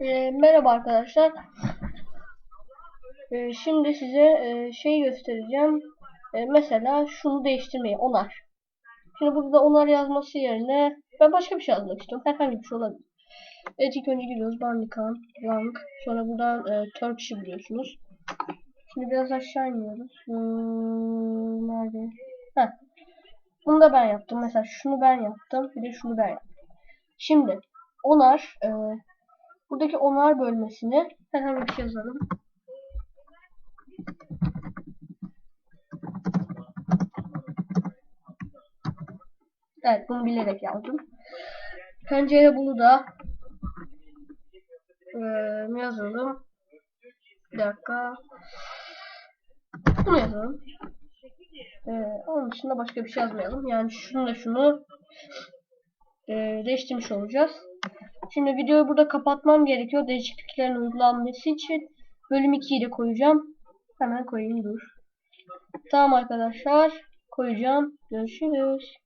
Ee, merhaba arkadaşlar. Ee, şimdi size e, şey göstereceğim. Ee, mesela şunu değiştirmeyi onar. Şimdi burada onar yazması yerine ben başka bir şey yazmak istiyorum. Herhangi bir şey olabilir. Evet ilk önce giriyoruz. Bandicam, rank. Sonra buradan e, Turkish'i biliyorsunuz. Şimdi biraz aşağı iniyoruz. Hmm, nerede? Heh. Bunu da ben yaptım. Mesela şunu ben yaptım. Bir de şunu ben yaptım. Şimdi onar e, buradaki onar bölmesini herhangi bir şey yazalım. Evet bunu bilerek yazdım. Pencere bunu da e, ne yazalım? Bir dakika. Bunu yazalım. Ee, onun dışında başka bir şey yazmayalım. Yani şunu da şunu e, değiştirmiş olacağız. Şimdi videoyu burada kapatmam gerekiyor. Değişikliklerin uygulanması için. Bölüm 2'yi de koyacağım. Hemen koyayım dur. Tamam arkadaşlar. Koyacağım. Görüşürüz.